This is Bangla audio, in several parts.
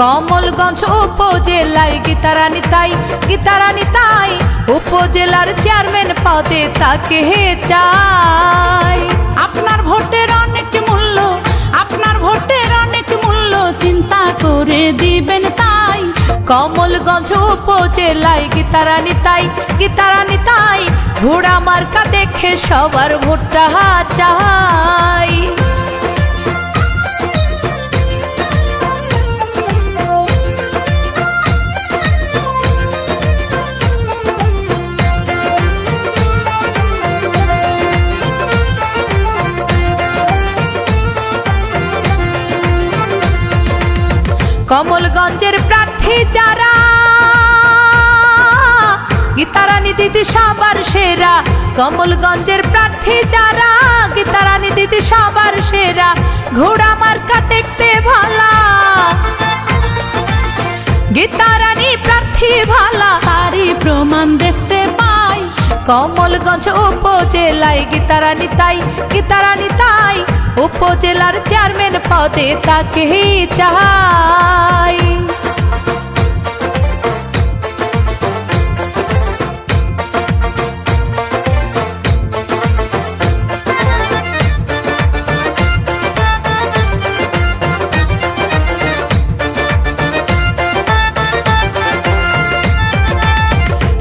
কমলগঞ্জ উপজেলায় গীতারানী তাই গীতারানী তাই, উপজেলার চেয়ারম্যান পদে তাকে চাই। আপনার ভোটের অনেক মূল্য, আপনার ভোটের অনেক মূল্য চিন্তা করে দিবেন তাই। কমলগঞ্জ উপজেলায় গীতারানী তাই গীতারানী তাই, ঘোড়া মার্কা দেখে সবার ভোটটা চাই। কমলগঞ্জের প্রার্থী যারা? গীতারানী দিদি সবার সেরা। কমলগঞ্জের প্রার্থী যারা? গীতারানী দিদি সবার সেরা। ঘোড়া মার্কা দেখতে ভালা। কমলগঞ্জ উপজেলায় গীতারানী তাই গীতারানী তাই উপজেলার চেয়ারম্যান পদে তাকে চাই।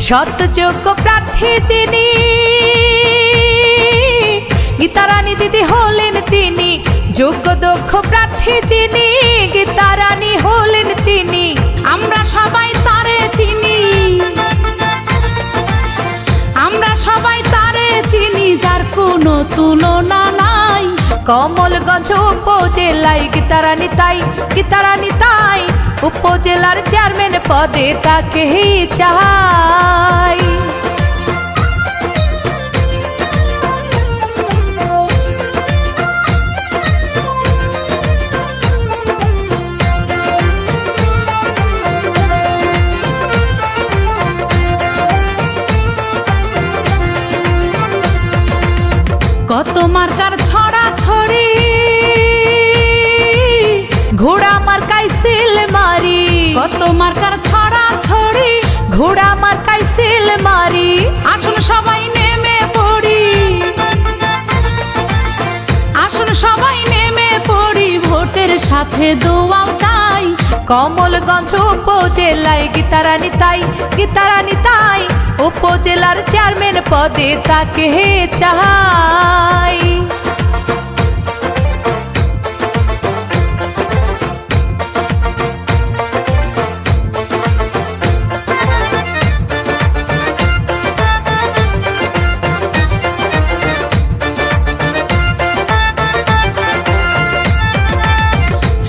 সত্যযোগ্য প্রার্থী যিনি, গীতারানী দিদি হলেন তিনি, যোগ্য দক্ষ প্রার্থী যিনি, গীতারানী হলেন তিনি, আমরা সবাই তারে চিনি। আমরা সবাই তারে চিনি, যার কোনো তুলনা নাই। কমলগঞ্জ উপজেলায় গীতারানী তাই গীতারানী তাই। উপজেলার চেয়ারম্যান পদে তাকে চাই। কত মার্কার ছড়া মার্কার ছড়া ছড়ি ঘোড়া মার্কাই সিল মারি, আসুন সবাই নেমে পড়ি। আসুন সবাই নেমে পড়ি, ভোটের সাথে দোয়াও চাই। কমলগঞ্জ উপজেলায় গীতারানী তাই গীতারানী তাই, উপজেলার চেয়ারম্যান পদে তাকে চাই।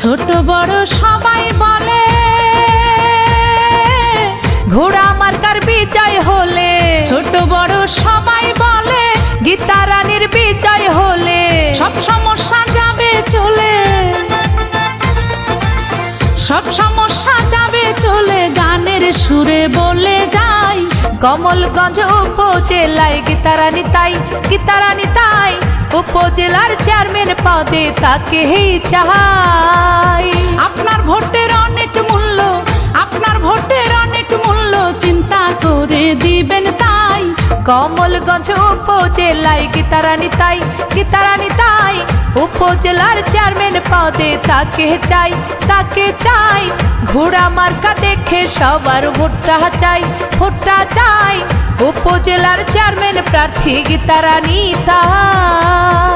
ছোট বড় সবাই বলে, ঘোড়া মার্কার বিজয় হলে। ছোট বড় সবাই বলে, গীতারানীর বিজয় হলে। সব সমস্যা যাবে চলে। সব সমস্যা যাবে চলে, গানের সুরে বলে যাই। কমলগঞ্জ উপজেলায় গীতারানী তাই গীতারানী তাই। উপজেলার চেয়ারম্যান পদে তাকে চাই। আপনার ভোটের অনেক মূল্য আপনার ভোটের অনেক মূল্য চিন্তা করে দিবেন তাই। কমলগঞ্জ উপজেলায় গীতারানী তাই গীতারানী উপজেলার চেয়ারম্যান পদে তাকে চাই তাকে চাই। ঘোড়া মার্কা দেখে সবার ভোটটা চাই ভোটটা চাই। উপজেলার চেয়ারম্যান প্রার্থী গীতারানী তাই